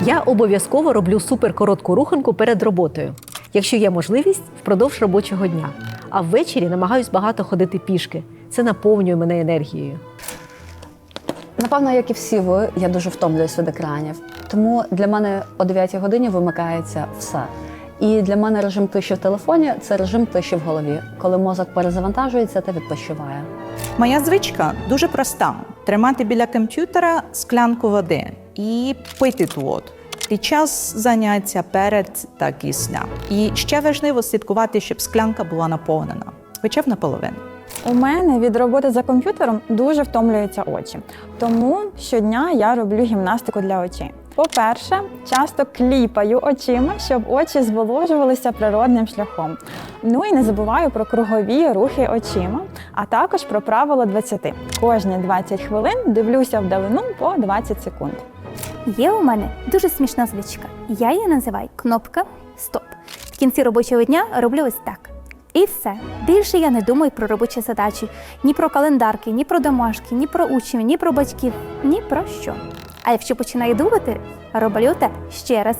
Я обов'язково роблю суперкоротку руханку перед роботою, якщо є можливість впродовж робочого дня. А ввечері намагаюсь багато ходити пішки. Це наповнює мене енергією. Напевно, як і всі ви, я дуже втомлююсь від екранів. Тому для мене о 9 годині вимикається все. І для мене режим тиші в телефоні це режим тиші в голові, коли мозок перезавантажується та відпочиває. Моя звичка дуже проста: тримати біля комп'ютера склянку води і пити ту воду. Під час заняття перед та після. І ще важливо слідкувати, щоб склянка була наповнена, хоча б наполовину. У мене від роботи за комп'ютером дуже втомлюються очі. Тому щодня я роблю гімнастику для очей. По-перше, часто кліпаю очима, щоб очі зволожувалися природним шляхом. Ну і не забуваю про кругові рухи очима, а також про правило 20. Кожні 20 хвилин дивлюся вдалину по 20 секунд. Є у мене дуже смішна звичка. Я її називаю кнопка Стоп. В кінці робочого дня роблю ось так. І все. Більше я не думаю про робочі задачі, ні про календарки, ні про домашки, ні про учнів, ні про батьків, ні про що. А якщо починаю думати, роблю те ще раз.